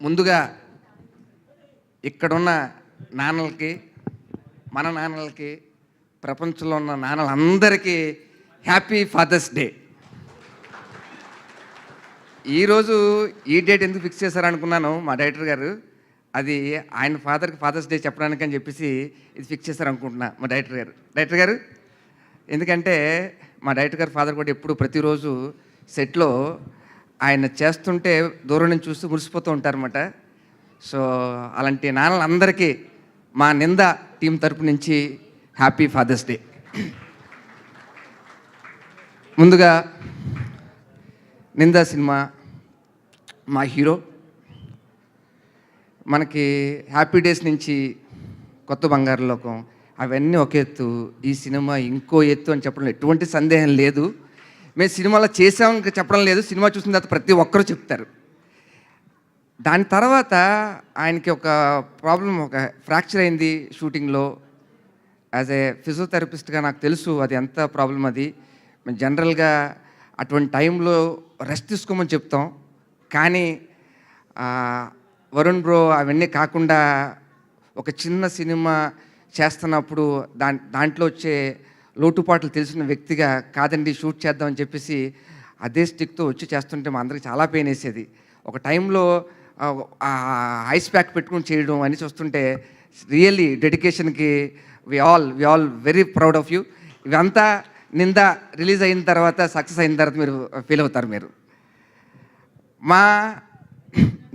ముందుగా ఇక్కడున్న నాన్నలకి మన నాన్నలకి ప్రపంచంలో ఉన్న నాన్నలందరికీ హ్యాపీ ఫాదర్స్ డే. ఈరోజు ఈ డేట్ ఎందుకు ఫిక్స్ చేశారనుకున్నాను మా డైరెక్టర్ గారు. అది ఆయన ఫాదర్కి ఫాదర్స్ డే చెప్పడానికి అని చెప్పేసి ఇది ఫిక్స్ చేశారనుకుంటున్నా మా డైరెక్టర్ గారు. డైరెక్టర్ గారు ఎందుకంటే మా డైరెక్టర్ గారు ఫాదర్ కూడా ఎప్పుడు ప్రతిరోజు సెట్లో ఆయన చేస్తుంటే దూరం నుంచి చూస్తూ మురిసిపోతూ ఉంటారన్నమాట. సో అలాంటి నాన్నలందరికీ మా నింద టీం తరపు నుంచి హ్యాపీ ఫాదర్స్ డే. ముందుగా నిందా సినిమా మా హీరో. మనకి హ్యాపీ డేస్ నుంచి కొత్త బంగారు లోకం అవన్నీ ఒక ఎత్తు ఈ సినిమా ఇంకో ఎత్తు అని చెప్పడం ఎటువంటి సందేహం లేదు. మేము సినిమాలో చేసామని చెప్పడం లేదు. సినిమా చూసిన తర్వాత ప్రతి ఒక్కరూ చెప్తారు. దాని తర్వాత ఆయనకి ఒక ప్రాబ్లం ఒక ఫ్రాక్చర్ అయింది షూటింగ్లో. యాజ్ ఏ ఫిజియోథెరపిస్ట్గా నాకు తెలుసు అది ఎంత ప్రాబ్లం అది. మేము జనరల్గా అటువంటి టైంలో రెస్ట్ తీసుకోమని చెప్తాం. కానీ వరుణ్ బ్రో అవన్నీ కాకుండా ఒక చిన్న సినిమా చేస్తున్నప్పుడు దా దాంట్లో వచ్చే లోటుపాట్లు తెలిసిన వ్యక్తిగా కాదండి షూట్ చేద్దామని చెప్పేసి అదే స్టిక్తో వచ్చి చేస్తుంటే మా అందరికి చాలా పెయిన్ వేసేది. ఒక టైంలో ఐస్ ప్యాక్ పెట్టుకుని చేయడం అని చూస్తుంటే really డెడికేషన్కి we all we all very proud of you ఇవంతా నింద రిలీజ్ అయిన తర్వాత సక్సెస్ అయిన తర్వాత మీరు ఫీల్ అవుతారు మీరు. మా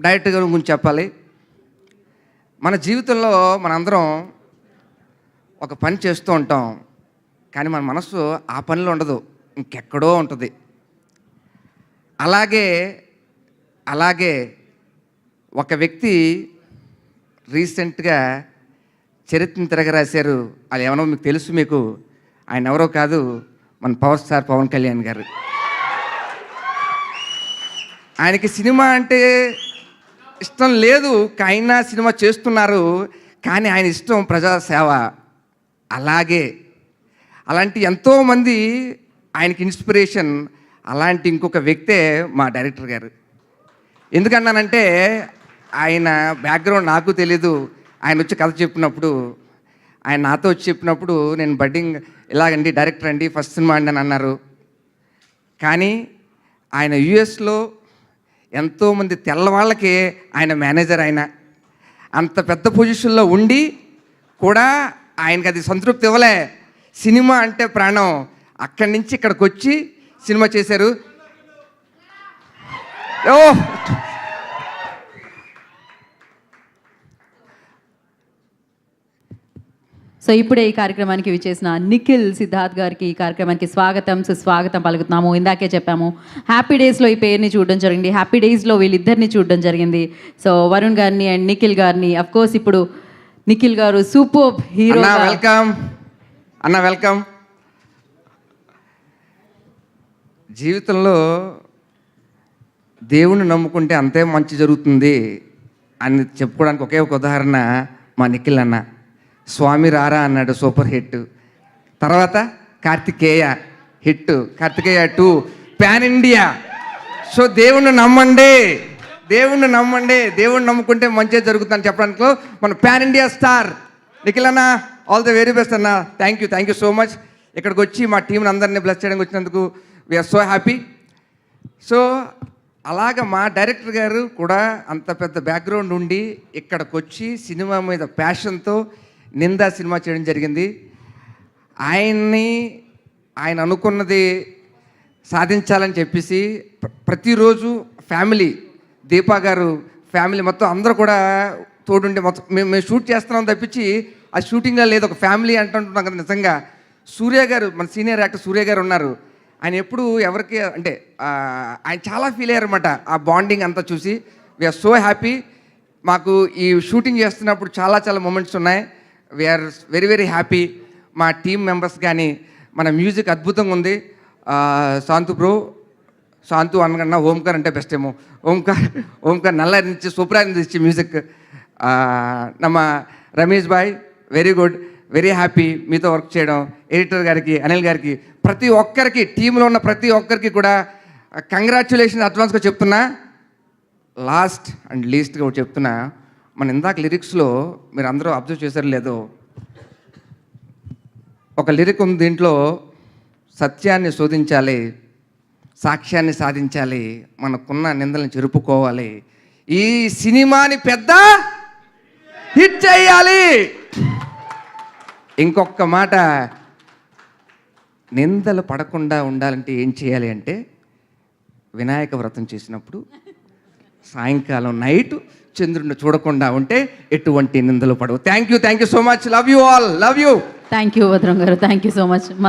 డైరెక్టర్ గారి గురించి చెప్పాలి. మన జీవితంలో మనందరం ఒక పని చేస్తూ ఉంటాం. కానీ మన మనసు ఆ పనిలో ఉండదు. ఇంకెక్కడో ఉంటుంది. అలాగే అలాగే ఒక వ్యక్తి రీసెంట్గా చరిత్రను తిరగరాశారు. అది ఏమనో మీకు తెలుసు మీకు. ఆయన ఎవరో కాదు మన పవర్ స్టార్ పవన్ కళ్యాణ్ గారు. ఆయనకి సినిమా అంటే ఇష్టం లేదు. కైనా సినిమా చేస్తున్నారు. కానీ ఆయన ఇష్టం ప్రజాసేవ అలాగే అలాంటి ఎంతోమంది ఆయనకి ఇన్స్పిరేషన్ అలాంటి ఇంకొక వ్యక్తే మా డైరెక్టర్ గారు. ఎందుకన్నానంటే ఆయన బ్యాక్గ్రౌండ్ నాకు తెలీదు. ఆయన వచ్చి కథ చెప్పినప్పుడు ఆయన నాతో వచ్చి చెప్పినప్పుడు నేను బడ్డింగ్ ఇలాగండి డైరెక్టర్ అండి ఫస్ట్ సినిమా అండి అని అన్నారు. కానీ ఆయన యుఎస్లో ఎంతోమంది తెల్లవాళ్ళకి ఆయన మేనేజర్ ఆయన. అంత పెద్ద పొజిషన్లో ఉండి కూడా ఆయనకి అది సంతృప్తి ఇవ్వలే. సినిమా అంటే ప్రాణం. అక్కడి నుంచి ఇక్కడికి వచ్చి సినిమా చేశారు. ఓ! సో ఇప్పుడే ఈ కార్యక్రమానికి విచ్చేసిన నిఖిల్ సిద్ధార్థ్ గారికి ఈ కార్యక్రమానికి స్వాగతం సుస్వాగతం పలుకుతున్నాము. ఇందాకే చెప్పాము హ్యాపీ డేస్లో ఈ పేరుని చూడడం జరిగింది హ్యాపీ డేస్లో వీళ్ళిద్దరిని చూడడం జరిగింది. సో వరుణ్ గారిని అండ్ నిఖిల్ గారిని అఫ్ కోర్స్ ఇప్పుడు Nikhil garu super hero welcome అన్న వెల్కమ్. జీవితంలో దేవుణ్ణి నమ్ముకుంటే అంతే మంచి జరుగుతుంది అని చెప్పుకోవడానికి ఒకే ఒక ఉదాహరణ మా నిఖిల్ అన్న. స్వామి రారా అన్నాడు సూపర్ హిట్. తర్వాత Karthikeya hit. Karthikeya two pan India. So దేవుణ్ణి నమ్మండి. దేవుణ్ణి నమ్మండి. దేవుణ్ణి నమ్ముకుంటే మంచిగా జరుగుతుందని చెప్పడానికి మన ప్యాన్ ఇండియా స్టార్ నిఖిల్ అన్న. ఆల్ ది వెరీ బెస్ట్ అన్న. Thank you thank you so much ఇక్కడికి వచ్చి మా టీంని అందరినీ బ్లెస్ చేయడానికి వచ్చినందుకు వీఆర్ సో హ్యాపీ సో అలాగ మా డైరెక్టర్ గారు కూడా అంత పెద్ద బ్యాక్గ్రౌండ్ ఉండి ఇక్కడికి వచ్చి సినిమా మీద ప్యాషన్తో నిందా సినిమా చేయడం జరిగింది. ఆయన్ని ఆయన అనుకున్నది సాధించాలని చెప్పేసి ప్రతిరోజు ఫ్యామిలీ దీపా గారు ఫ్యామిలీ మొత్తం అందరూ కూడా తోడుండి మొత్తం మేము మేము షూట్ చేస్తున్నాం తప్పించి ఆ షూటింగ్లో లేదు ఒక ఫ్యామిలీ అంటుంటున్నాం కదా నిజంగా. సూర్య గారు మన సీనియర్ యాక్టర్ సూర్య గారు ఉన్నారు. ఆయన ఎప్పుడు ఎవరికి అంటే ఆయన చాలా ఫీల్ అయ్యారు అనమాట ఆ బాండింగ్ అంతా చూసి. వీఆర్ సో హ్యాపీ మాకు ఈ షూటింగ్ చేస్తున్నప్పుడు చాలా చాలా మూమెంట్స్ ఉన్నాయి. We are very very happy మా టీం మెంబర్స్ కానీ మన మ్యూజిక్ అద్భుతంగా ఉంది. శాంతు బ్రో శాంతు అనగన్నా ఓంకార్ అంటే బెస్ట్ ఏమో. ఓంకార్ ఓంకార్ నల్ల నుంచి సూపర్ నుంచి మ్యూజిక్ నమ్మ రమేష్ బాయ్ వెరీ గుడ్ వెరీ హ్యాపీ మీతో వర్క్ చేయడం. ఎడిటర్ గారికి అనిల్ గారికి ప్రతి ఒక్కరికి టీంలో ఉన్న ప్రతి ఒక్కరికి కూడా కంగ్రాచులేషన్ అడ్వాన్స్గా చెప్తున్నా. లాస్ట్ అండ్ లీస్ట్గా చెప్తున్నా మన ఇందాక లిరిక్స్లో మీరు అందరూ అబ్జర్వ్ చేశారు లేదో ఒక లిరిక్ ఉంది దీంట్లో సత్యాన్ని శోధించాలి సాక్ష్యాన్ని సాధించాలి మనకున్న నిందలను చెరుపుకోవాలి. ఈ సినిమాని పెద్ద హిట్ చేయాలి. ఇంకొక మాట. నిందలు పడకుండా ఉండాలంటే ఏం చేయాలి అంటే వినాయక వ్రతం చేసినప్పుడు సాయంకాలం నైట్ చంద్రుడిని చూడకుండా ఉంటే ఎటువంటి నిందలు పడవు. Thank you thank you so much love you all love you thank you Bhadram garu. Thank you so much